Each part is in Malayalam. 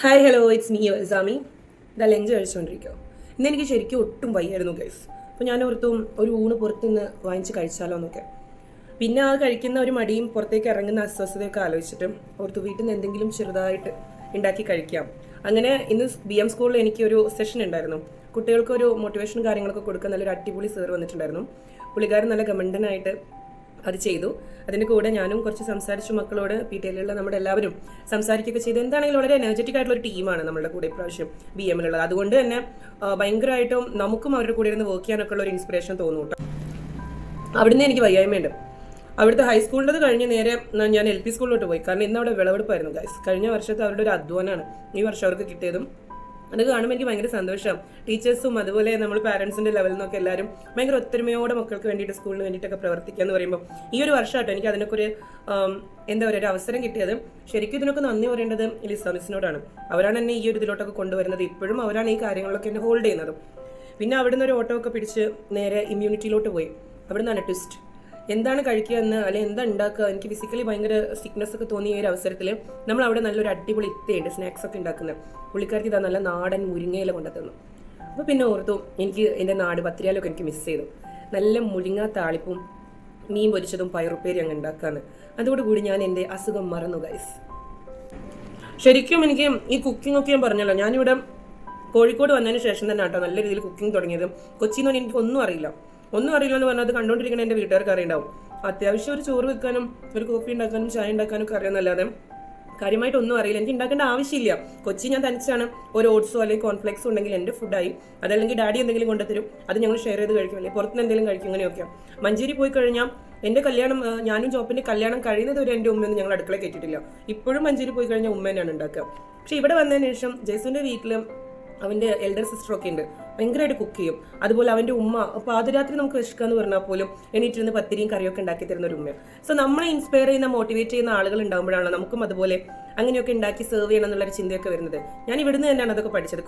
Hi hello it's me Sami ഇതാ ലഞ്ച് കഴിച്ചുകൊണ്ടിരിക്കുക ഇന്ന് എനിക്ക് ശരിക്കും ഒട്ടും വയ്യായിരുന്നു ഗൈസ് അപ്പോൾ ഞാൻ ഓർത്തും ഒരു ഊണ് പുറത്തുനിന്ന് വാങ്ങിച്ച് കഴിച്ചാലോ എന്നൊക്കെ. പിന്നെ ആ കഴിക്കുന്ന ഒരു മടിയും പുറത്തേക്ക് ഇറങ്ങുന്ന അസ്വസ്ഥതയൊക്കെ ആലോചിച്ചിട്ട് ഓർത്തു വീട്ടിൽ നിന്ന് എന്തെങ്കിലും ചെറുതായിട്ട് ഉണ്ടാക്കി കഴിക്കാം. അങ്ങനെ ഇന്ന് ബി എം സ്കൂളിൽ എനിക്കൊരു സെഷൻ ഉണ്ടായിരുന്നു. കുട്ടികൾക്കൊരു മോട്ടിവേഷനും കാര്യങ്ങളൊക്കെ കൊടുക്കാൻ നല്ലൊരു അടിപൊളി സേർ വന്നിട്ടുണ്ടായിരുന്നു. പുള്ളിക്കാരൻ നല്ല ഗവൺമെന്റിനായിട്ട് അത് ചെയ്തു. അതിന്റെ കൂടെ ഞാനും കുറച്ച് സംസാരിച്ചു മക്കളോട് പി ടി എല്ലുള്ള നമ്മുടെ എല്ലാവരും സംസാരിക്കുകയൊക്കെ ചെയ്തു. എന്താണെങ്കിലും വളരെ എനർജറ്റിക് ആയിട്ടുള്ള ഒരു ടീമാണ് നമ്മളുടെ കൂടെ ഇപ്രാവശ്യം ബി എമ്മിലുള്ളത് അതുകൊണ്ട് തന്നെ ഭയങ്കരമായിട്ടും നമുക്കും അവരുടെ കൂടെ ഇരുന്ന് വർക്ക് ചെയ്യാനൊക്കെ ഉള്ള ഒരു ഇൻസ്പിറേഷൻ തോന്നും കേട്ടോ. അവിടുന്ന് എനിക്ക് വയ്യായ്മയുണ്ട്. അവിടുത്തെ ഹൈസ്കൂളിന്റെ കഴിഞ്ഞ് നേരെ ഞാൻ എൽ പി സ്കൂളിലോട്ട് പോയി. കാരണം ഇന്ന് അവിടെ വിളവെടുപ്പായിരുന്നു കഴിഞ്ഞ വർഷത്തെ അവരുടെ ഒരു അധ്വാനമാണ് ഈ വർഷം അവർക്ക് കിട്ടിയതും അത് കാണുമ്പോൾ എനിക്ക് ഭയങ്കര സന്തോഷം. ടീച്ചേഴ്സും അതുപോലെ നമ്മൾ പാരൻസിന്റെ ലെവലിൽ നിന്നൊക്കെ എല്ലാവരും ഭയങ്കര ഒത്തൊരുമയോടെ മക്കൾക്ക് വേണ്ടിയിട്ട് സ്കൂളിന് വേണ്ടിയിട്ടൊക്കെ പ്രവർത്തിക്കുക എന്ന് പറയുമ്പോൾ ഈ ഒരു വർഷമായിട്ടോ എനിക്ക് അതിനൊക്കെ ഒരു എന്താ പറയുക ഒരു അവസരം കിട്ടിയത്. ശരിക്കും ഇതിനൊക്കെ നന്ദി പറയേണ്ടത് ലിസ മിസ്സിനോടാണ് അവരാണ് എന്നെ ഈ ഒരു ഇതിലോട്ടൊക്കെ കൊണ്ടുവരുന്നത്. ഇപ്പോഴും അവരാണ് ഈ കാര്യങ്ങളൊക്കെ എന്നെ ഹോൾഡ് ചെയ്യുന്നത്. പിന്നെ അവിടുന്ന് ഒരു ഓട്ടോ ഒക്കെ പിടിച്ച് നേരെ ഇമ്മ്യൂണിറ്റിയിലോട്ട് പോയി. അവിടുന്നാണ് ട്വിസ്റ്റ് എന്താണ് കഴിക്കുക എന്ന് അല്ലെങ്കിൽ എന്താ ഉണ്ടാക്കുക? എനിക്ക് ഫിസിക്കലി ഭയങ്കര സിക്നസ് ഒക്കെ തോന്നിയ ഒരു അവസരത്തിൽ നമ്മൾ അവിടെ നല്ലൊരു അടിപൊളി ഇത്തയുണ്ട് സ്നാക്സ് ഒക്കെ ഉണ്ടാക്കുന്നത്. പുള്ളിക്കാർക്ക് ഇതാ നല്ല നാടൻ മുരിങ്ങയില കൊണ്ടുത്തന്നു അപ്പോൾ പിന്നെ ഓർത്തു എനിക്ക് എന്റെ നാട് പത്രിയാലൊക്കെ എനിക്ക് മിസ് ചെയ്തു. നല്ല മുരിങ്ങ താളിപ്പും മീൻ പൊരിച്ചതും പയറുപ്പേരി അങ്ങ് ഉണ്ടാക്കാന്ന്. അതോടുകൂടി ഞാൻ എന്റെ അസുഖം മറന്നു ഗൈസ് ശരിക്കും എനിക്ക് ഈ കുക്കിംഗ് ഒക്കെ ഞാൻ പറഞ്ഞല്ലോ. ഞാനിവിടെ കോഴിക്കോട് വന്നതിന് ശേഷം തന്നെ കേട്ടോ നല്ല രീതിയിൽ കുക്കിംഗ് തുടങ്ങിയത്. കൊച്ചിയിൽ നിന്ന് എനിക്ക് ഒന്നും അറിയില്ല. ഒന്നും അറിയില്ല എന്ന് പറഞ്ഞാൽ അത് കണ്ടുകൊണ്ടിരിക്കുന്ന എന്റെ വീട്ടുകാർക്ക് അറിയുണ്ടാവും. അത്യാവശ്യം ഒരു ചോറ് വെക്കാനും ഒരു കോഫി ഉണ്ടാക്കാനും ചായ ഉണ്ടാക്കാനും ഒക്കെ അറിയാമെന്നല്ലാതെ കാര്യമായിട്ടൊന്നും അറിയില്ല. എനിക്ക് ഉണ്ടാക്കേണ്ട ആവശ്യമില്ല. കൊച്ചി ഞാൻ തനിച്ചാണ് ഒരു ഓട്സോ അല്ലെങ്കിൽ കോൺഫ്ലെക്സോ ഉണ്ടെങ്കിൽ എന്റെ ഫുഡായി അതല്ലെങ്കിൽ ഡാഡി എന്തെങ്കിലും കൊണ്ടുതരും അത് ഞങ്ങൾ ഷെയർ ചെയ്ത് കഴിക്കും. അല്ലെങ്കിൽ പുറത്തുനിന്ന് എന്തെങ്കിലും കഴിക്കും അങ്ങനെയൊക്കെ മഞ്ചേരി പോയി കഴിഞ്ഞാൽ എന്റെ കല്യാണം ഞാനും ജോപ്പിന്റെ കല്യാണം കഴിയുന്നത് വരെ എന്റെ ഉമ്മയൊന്നും ഞങ്ങൾ അടുക്കള കയറ്റിയിട്ടില്ല. ഇപ്പോഴും മഞ്ചേരി പോയി കഴിഞ്ഞാൽ ഉമ്മ തന്നെയാണ് ഉണ്ടാക്കുക. പക്ഷേ ഇവിടെ വന്നതിന് ശേഷം ജയ്സുവിന്റെ വീട്ടിൽ അവന്റെ എൽഡർ സിസ്റ്ററൊക്കെ ഉണ്ട്. ഭയങ്കരമായിട്ട് കുക്ക് ചെയ്യും. അതുപോലെ അവന്റെ ഉമ്മ പാതിരാത്രി നമുക്ക് വിശക്കാന്ന് പറഞ്ഞാൽ പോലും എണീറ്റിരുന്ന് പത്തിരിയും കറിയൊക്കെ ഉണ്ടാക്കി തരുന്ന ഒരു ഉമ്മ സോ നമ്മളെ ഇൻസ്പയർ ചെയ്യുന്ന മോട്ടിവേറ്റ് ചെയ്യുന്ന ആളുകൾ ഉണ്ടാകുമ്പോഴാണ് നമുക്കും അതുപോലെ അങ്ങനെയൊക്കെ ഉണ്ടാക്കി സെർവ് ചെയ്യണം എന്നുള്ളൊരു ചിന്തയൊക്കെ വരുന്നത്. ഞാൻ ഇവിടുന്ന് തന്നെയാണ് അതൊക്കെ പഠിച്ചത്.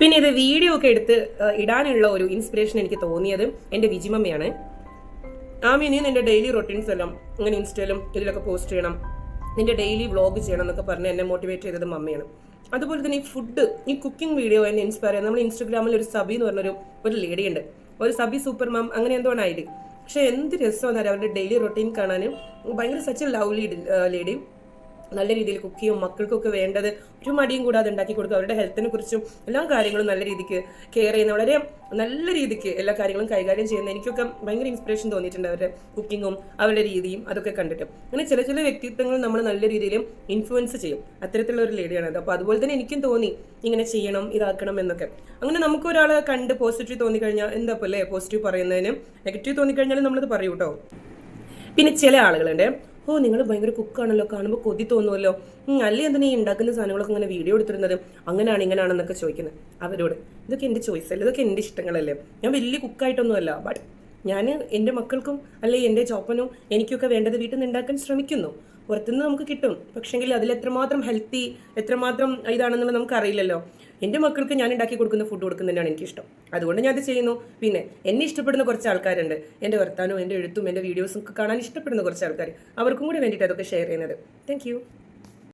പിന്നെ ഇത് വീഡിയോ ഒക്കെ എടുത്ത് ഇടാനുള്ള ഒരു ഇൻസ്പിറേഷൻ എനിക്ക് തോന്നിയത് എന്റെ വിജിമമ്മയാണ്. നീ നിന്റെ ഡെയിലി റൊട്ടീൻസ് എല്ലാം ഇങ്ങനെ ഇൻസ്റ്റയിലും ഇതിലൊക്കെ പോസ്റ്റ് ചെയ്യണം. നിന്റെ ഡെയിലി വ്ളോഗ് ചെയ്യണം എന്നൊക്കെ പറഞ്ഞ് എന്നെ മോട്ടിവേറ്റ് ചെയ്തത് മമ്മയാണ്. അതുപോലെ തന്നെ ഈ ഫുഡ് ഈ കുക്കിംഗ് വീഡിയോ എന്നെ ഇൻസ്പയർ ചെയ്യുന്നത്. നമ്മൾ ഇൻസ്റ്റാഗ്രാമിൽ ഒരു സബി എന്ന് പറഞ്ഞൊരു ഒരു ലേഡി ഉണ്ട്. ഒരു സബി സൂപ്പർ മാം അങ്ങനെ എന്തോ ആണ് ഐഡി പക്ഷെ എന്ത് രസമാണ് അവരുടെ ഡെയിലി റൊട്ടീൻ കാണാനും. ഭയങ്കര സച്ച് ലവ്ലി ലേഡി നല്ല രീതിയിൽ കുക്ക് ചെയ്യും മക്കൾക്കൊക്കെ വേണ്ടത് ഒരു മടിയും കൂടാതെ ഉണ്ടാക്കി കൊടുക്കും. അവരുടെ ഹെൽത്തിനെ കുറിച്ചും എല്ലാ കാര്യങ്ങളും നല്ല രീതിക്ക് കെയർ ചെയ്യുന്ന വളരെ നല്ല രീതിക്ക് എല്ലാ കാര്യങ്ങളും കൈകാര്യം ചെയ്യുന്ന എനിക്കൊക്കെ ഭയങ്കര ഇൻസ്പിറേഷൻ തോന്നിയിട്ടുണ്ട് അവരുടെ കുക്കിങ്ങും അവരുടെ രീതിയും അതൊക്കെ കണ്ടിട്ട്. അങ്ങനെ ചില ചില വ്യക്തിത്വങ്ങൾ നമ്മൾ നല്ല രീതിയിൽ ഇൻഫ്ലുവൻസ് ചെയ്യും. അത്തരത്തിലുള്ള ഒരു ലേഡിയാണത് അപ്പോൾ അതുപോലെ തന്നെ എനിക്കും തോന്നി ഇങ്ങനെ ചെയ്യണം ഇതാക്കണം എന്നൊക്കെ. അങ്ങനെ നമുക്ക് ഒരാളെ കണ്ട് പോസിറ്റീവ് തോന്നിക്കഴിഞ്ഞാൽ എന്താ പോലെ പോസിറ്റീവ് പറയുന്നതിന് നെഗറ്റീവ് തോന്നിക്കഴിഞ്ഞാൽ നമ്മളത് പറയൂ കേട്ടോ പിന്നെ ചില ആളുകളുണ്ട്. ഓ നിങ്ങൾ ഭയങ്കര കുക്കാണല്ലോ കാണുമ്പോൾ കൊതി തോന്നുമല്ലോ അല്ലേ എന്തിനാ ഈ ഉണ്ടാക്കുന്ന സാധനങ്ങളൊക്കെ ഇങ്ങനെ വീഡിയോ എടുത്തിരുന്നത്? അങ്ങനെയാണ് ഇങ്ങനെയാണെന്നൊക്കെ ചോദിക്കുന്നത് അവരോട്. ഇതൊക്കെ എന്റെ ചോയ്സ് അല്ലേ? ഇതൊക്കെ എന്റെ ഇഷ്ടങ്ങളല്ലേ? ഞാൻ വലിയ കുക്കായിട്ടൊന്നുമല്ല ബട്ട് ഞാൻ എന്റെ മക്കൾക്കും അല്ലെങ്കിൽ എന്റെ ചോപ്പനും എനിക്കൊക്കെ വേണ്ടത് വീട്ടിൽ നിന്ന് ഉണ്ടാക്കാൻ ശ്രമിക്കുന്നു. പുറത്തുനിന്ന് നമുക്ക് കിട്ടും. പക്ഷെങ്കിൽ അതിൽ എത്രമാത്രം ഹെൽത്തി എത്രമാത്രം ഇതാണെന്നുള്ളത് നമുക്ക് അറിയില്ലല്ലോ എന്റെ മക്കൾക്ക് ഞാൻ ഉണ്ടാക്കി കൊടുക്കുന്ന ഫുഡ് കൊടുക്കുന്നതന്നെയാണ് എനിക്കിഷ്ടം. അതുകൊണ്ട് ഞാൻ അത് ചെയ്യുന്നു. പിന്നെ എന്നെ ഇഷ്ടപ്പെടുന്ന കുറച്ച് ആൾക്കാരുണ്ട്. എന്റെ വർത്താനവും എന്റെ എഴുത്തും എന്റെ വീഡിയോസും ഒക്കെ കാണാൻ ഇഷ്ടപ്പെടുന്ന കുറച്ച് ആൾക്കാർ അവർക്കും കൂടി വേണ്ടിയിട്ട് അതൊക്കെ ഷെയർ ചെയ്യുന്നത്. താങ്ക്